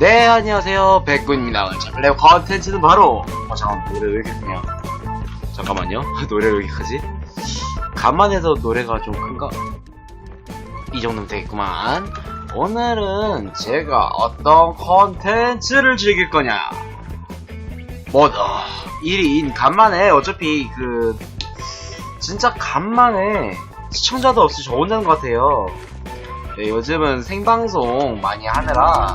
네 안녕하세요. 백군입니다. 자 플레이어 컨텐츠는 바로 어 잠깐 노래 왜 이렇게 크냐 잠깐만요. 노래 왜 이렇게 크지? 간만에서 노래가 좀 큰가 이 정도면 되겠구만. 오늘은 제가 어떤 컨텐츠를 즐길 거냐? 뭐다. 1인 간만에 어차피 그 진짜 간만에 시청자도 없이 저 혼자인 것 같아요. 네, 요즘은 생방송 많이 하느라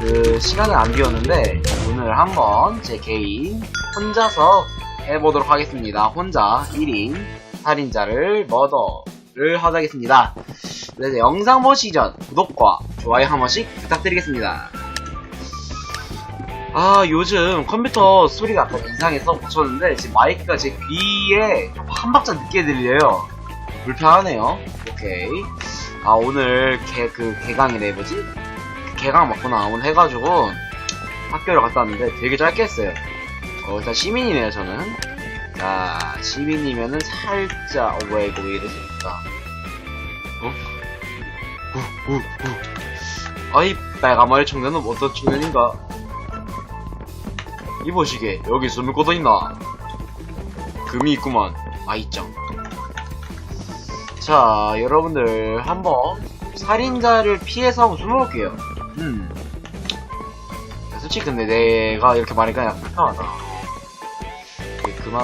그 시간을 안 비웠는데 오늘 한번 제 개인 혼자서 해보도록 하겠습니다. 혼자 1인 살인자를 머더를 하겠습니다. 그래서 영상 보시기 전 구독과 좋아요 한 번씩 부탁드리겠습니다. 아 요즘 컴퓨터 소리가 약간 이상해서 고쳤는데 지금 마이크가 제 귀에 좀한 박자 늦게 들려요. 불편하네요. 오케이. 아 오늘 개 그 개강이래 뭐지? 그 개강 맞구나 오늘 해가지고 학교를 갔다 왔는데 되게 짧게 했어요. 어 일단 시민이네요 저는. 자 시민이면은 살짝 어 뭐야 이거 왜 이러지? 자 어? 우, 우, 우. 아이 빨간머리 청년은 어떤 청년인가? 이보시게 여기 숨을 곳도 있나? 금이 있구만. 아이짱. 자, 여러분들 한번 살인자를 피해서 한번 숨어볼게요. 음. 야, 솔직히 근데 내가 이렇게 말하니까 약간 불편하다.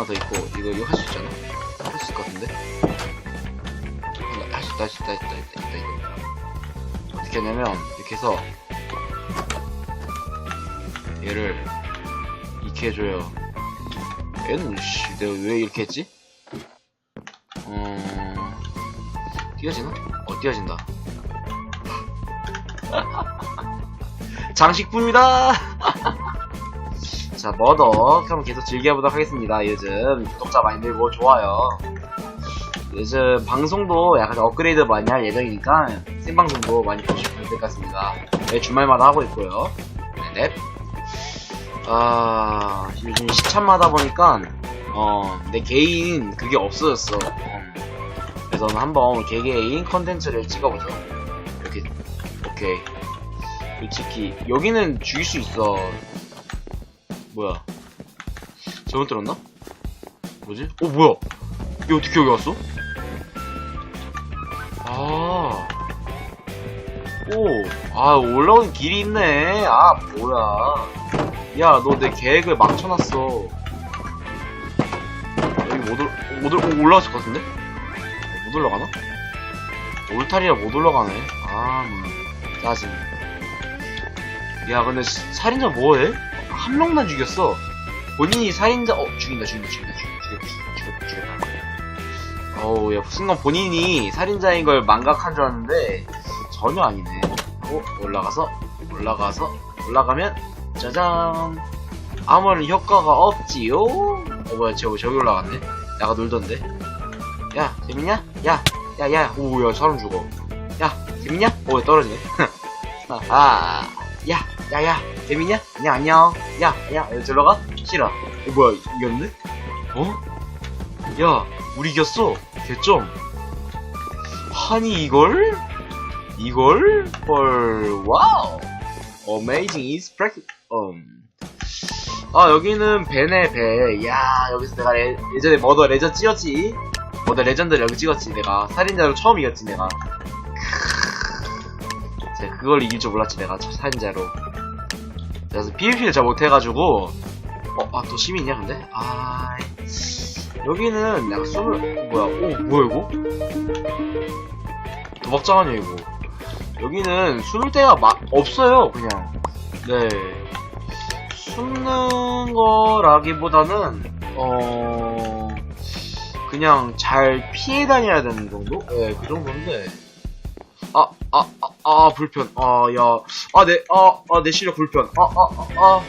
더 있고 이거 이거 할 수 있잖아. 할 수 있을 것 같은데. 할 수 있다, 할 수 있다, 있다, 있다, 있다. 어떻게 하냐면 이렇게 해서 얘를 이렇게 해줘요. 얘는 씨, 내가 왜 이렇게 했지? 음... 띄어지나? 어, 띄어진다. 장식품이다! 자, 머더. 그럼 계속 즐겨보도록 하겠습니다. 요즘 구독자 많이 늘고 좋아요. 요즘 방송도 약간 업그레이드 많이 할 예정이니까 생방송도 많이 보시면 될 것 같습니다. 매 주말마다 하고 있고요. 네, 넵. 아, 요즘 시참마다 보니까, 어, 내 개인 그게 없어졌어. 음. 그래서 한번 개개인 컨텐츠를 찍어보죠. 이렇게, 오케이. 솔직히, 여기는 죽일 수 있어. 뭐야. 잘못 들었나? 뭐지? 어, 뭐야? 얘 어떻게 여기 왔어? 아. 오, 아, 올라오는 길이 있네. 아, 뭐야. 야, 너 내 계획을 망쳐놨어. 여기 못, 올, 못, 올, 오, 올라갔을 것 같은데? 못 올라가나? 올타리라 못 올라가네. 아, 뭐, 짜증. 야, 근데 시- 살인자 뭐해? 한 명만 죽였어. 본인이 살인자, 어, 죽인다, 죽인다, 죽인다, 죽인다, 죽였다, 죽였다, 죽였다. 어우, 야, 순간 본인이 살인자인 걸 망각한 줄 알았는데, 전혀 아니네. 어, 올라가서, 올라가서, 올라가면, 짜잔. 아무런 효과가 없지요? 어, 뭐야, 저기, 저기 올라갔네. 야가 놀던데. 야, 재밌냐? 야, 야, 야, 오, 야, 사람 죽어. 야, 재밌냐? 오, 떨어지네. 아, 야, 야, 야, 재밌냐? 안녕, 안녕. 야, 야, 여기 들어가? 싫어. 어, 뭐야, 이겼네? 어? 야, 우리 이겼어. 개점. 아니, 이걸? 이걸? 헐, 와우. Amazing is practice. 음. 아, 여기는 배네, 배. 야, 여기서 내가 예, 예전에 머더 레전 찍었지? 머더 레전드를 여기 찍었지, 내가. 살인자로 처음 이겼지, 내가. 크으. 제가 그걸 이길 줄 몰랐지, 내가. 저 살인자로. 그래서 PVP를 잘 못해가지고. 어, 아, 또 시민이야, 근데? 아, 여기는 약간 숨을, 뭐야, 오, 뭐야, 이거? 도박장 아니야, 이거. 여기는 숨을 데가 마, 없어요, 그냥. 네. 숨는 거라기보다는, 어, 그냥 잘 피해 다녀야 되는 정도? 네, 그 정도인데. 아, 아, 아, 아, 불편. 아, 야. 아, 내, 아, 아, 내 실력 불편. 아, 아, 아, 아.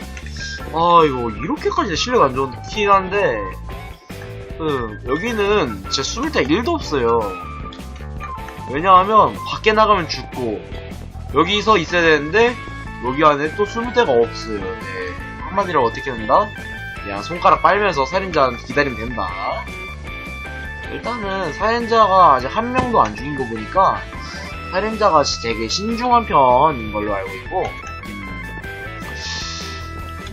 아, 이거, 이렇게까지 내 실력 안 좋긴 한데, 그, 여기는 진짜 숨을 데가 1도 없어요. 왜냐하면, 밖에 나가면 죽고, 여기서 있어야 되는데, 여기 안에 또 숨을 데가 없어요. 네. 한마디로 어떻게 된다? 그냥 손가락 빨면서 살인자 기다리면 된다. 일단은 살인자가 아직 한 명도 안 죽인 거 보니까 살인자가 되게 신중한 편인 걸로 알고 있고. 음,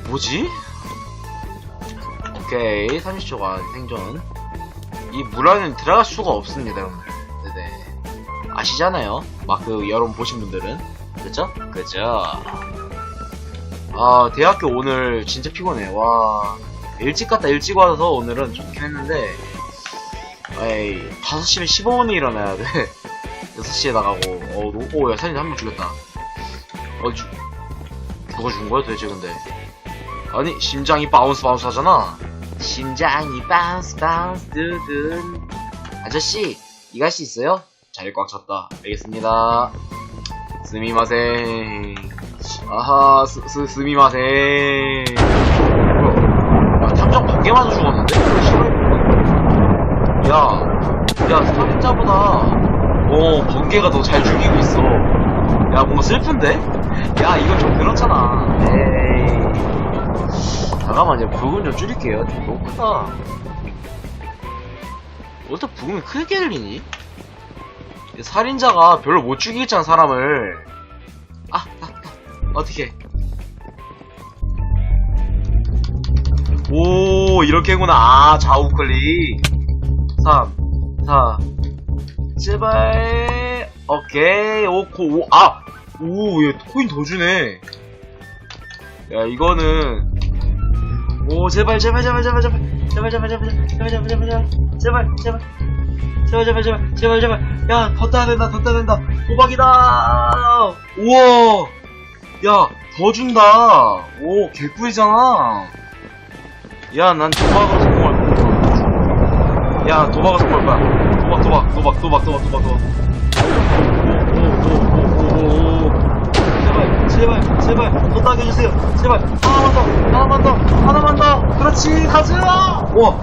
뭐지? 오케이 30초간 생존. 이 물 안에는 들어갈 수가 없습니다 여러분들. 네네. 아시잖아요. 막 그 여러분 보신 분들은. 그죠? 그죠 아 대학교 오늘 진짜 피곤해. 와. 일찍 갔다 일찍 와서 오늘은 좋긴 했는데. 에이 5시에 15분에 일어나야 돼 6시에 나가고 어, 노, 오, 야, 살인 한명 죽였다. 어, 죽, 누가 죽은 거야, 도대체, 근데? 아니, 심장이 바운스 바운스 하잖아? 심장이 바운스 바운스 두둔. 아저씨, 이갈 수 있어요? 자리 꽉 찼다. 알겠습니다. 스미마생. 아하, 스, 스, 스미마생. 뭐야, 야, 탐정 번개 맞아 죽었는데? 야, 야, 살인자보다 어, 번개가 더 잘 죽이고 있어. 야, 뭔가 슬픈데? 야, 이건 좀 그렇잖아. 에이. 잠깐만, 이제 부분 좀 줄일게요. 좀 너무 크다. 어떻게 부금이 크게 들리니? 이 살인자가 별로 못 죽이겠잖아, 사람을. 아, 아, 아. 어떻게. 오, 이렇게구나. 아, 좌우클릭. 3, 4, 제발 오케이 오코 오, 아! 오, 얘 코인 더 주네. 야, 이거는 오, 제발 제발 제발 제발 제발 제발 제발 제발 제발 제발 제발 제발 제발 제발 제발 제발 제발 제발 야, 더 따야 된다. 더 따야 된다. 도박이다. 우와. 야, 더 준다. 오, 개꿀이잖아. 야, 난 도박으로 성공할 거야. 야, 도박으로 성공할 거야. 도박 도박 도박 도박 도박 도박 오오오오오오 제발 제발 제발 더 따게 해주세요. 제발 하나만 더 하나만 더 하나만 더. 그렇지 가자 우와.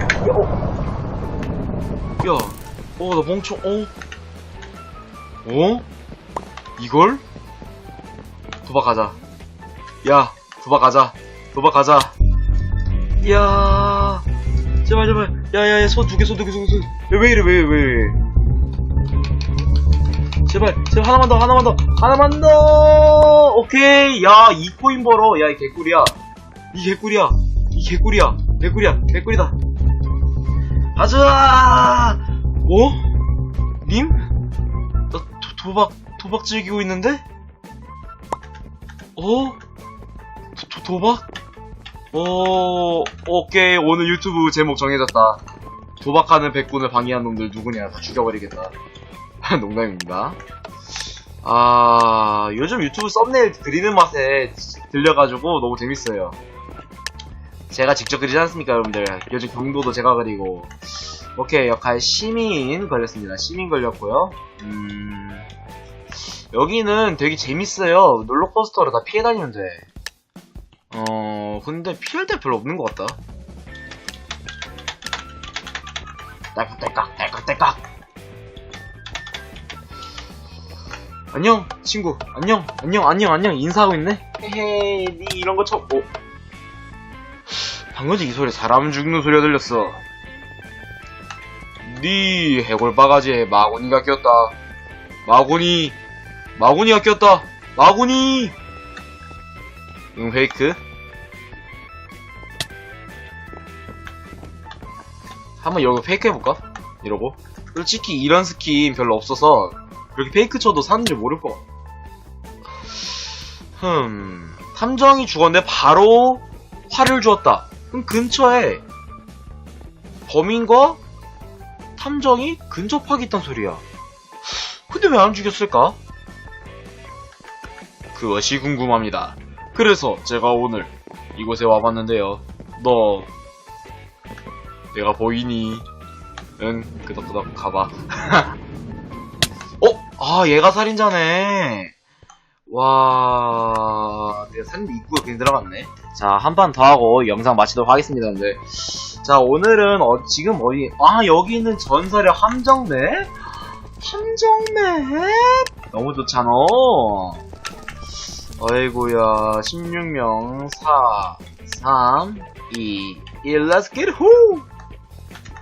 야어야어나 멍청 어? 어? 이걸? 도박 가자. 야 도박 가자. 도박 가자. 야 제발 제발 야야야 손두개손두개손두개왜 이래 왜 왜 왜, 제발 제발 하나만 더 하나만 더 하나만 더! 오케이. 야이 코인 벌어. 야 이 개꿀이야. 이 개꿀이야. 이 개꿀이야. 개꿀이야. 개꿀이다. 가자! 어? 님? 나 도, 도박 도박 즐기고 있는데? 어? 도, 도, 도박? 어, 오케이. 오늘 유튜브 제목 정해졌다. 도박하는 백군을 방해한 놈들 누구냐. 다 죽여버리겠다. 농담입니다. 아, 요즘 유튜브 썸네일 그리는 맛에 들려가지고 너무 재밌어요. 제가 직접 그리지 않습니까, 여러분들? 요즘 경도도 제가 그리고. 오케이, 역할 시민 걸렸습니다. 시민 걸렸고요. 음, 여기는 되게 재밌어요. 롤러코스터로 다 피해 다니면 돼. 어, 근데 피할 때 별로 없는 것 같다. 딸깍 딸깍, 딸깍 딸깍. 안녕, 친구. 안녕, 안녕, 안녕, 안녕. 인사하고 있네? 헤헤, 니 이런 거 처음, 어? 방금 전이 소리 사람 죽는 소리가 들렸어. 니 해골 바가지에 마구니가 꼈다. 마구니, 마구니가 꼈다. 마구니! 응, 페이크. 한번 이러고 페이크 해볼까? 이러고. 솔직히 이런 스킨 별로 없어서 그렇게 페이크 쳐도 사는지 모를 거. 흠. 탐정이 죽었는데 바로 화를 주었다. 그럼 근처에 범인과 탐정이 근접하게 있단 소리야. 근데 왜 안 죽였을까? 그것이 궁금합니다. 그래서 제가 오늘 이곳에 와봤는데요. 너 내가 보이니? 응, 끄덕끄덕 가봐. 어? 아, 얘가 살인자네. 와, 내가 살인자 입구가 괜히 들어갔네. 자, 한 판 더 하고 영상 마치도록 하겠습니다, 근데. 자, 오늘은 어, 지금 어디, 아, 여기는 전설의 함정맵? 함정맵? 너무 좋잖아. 어이구야 16명 4 3 2 1 Let's get who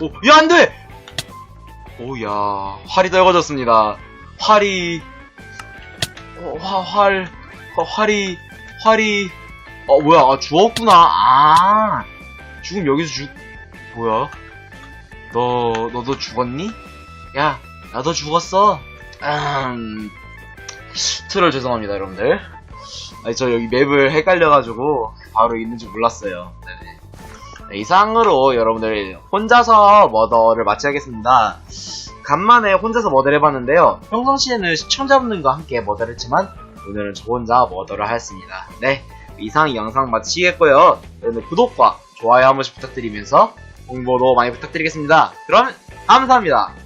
오, 야, 안 돼! 오, 야, 활이 떨궈졌습니다. 활이, 어, 화, 활, 어, 활이, 활이, 어, 뭐야, 아, 죽었구나. 아, 죽음 여기서 죽, 뭐야? 너, 너도 죽었니? 야, 나도 죽었어. 음, 트롤 죄송합니다, 여러분들. 아니, 저 여기 맵을 헷갈려가지고 바로 있는지 몰랐어요. 네, 이상으로 여러분들 혼자서 머더를 마치겠습니다. 간만에 혼자서 머더를 해봤는데요. 평상시에는 시청자분들과 함께 머더를 했지만 오늘은 저 혼자 머더를 하였습니다. 네, 이상 이 영상 마치겠고요. 여러분들 구독과 좋아요 한 번씩 부탁드리면서 홍보도 많이 부탁드리겠습니다. 그럼 감사합니다.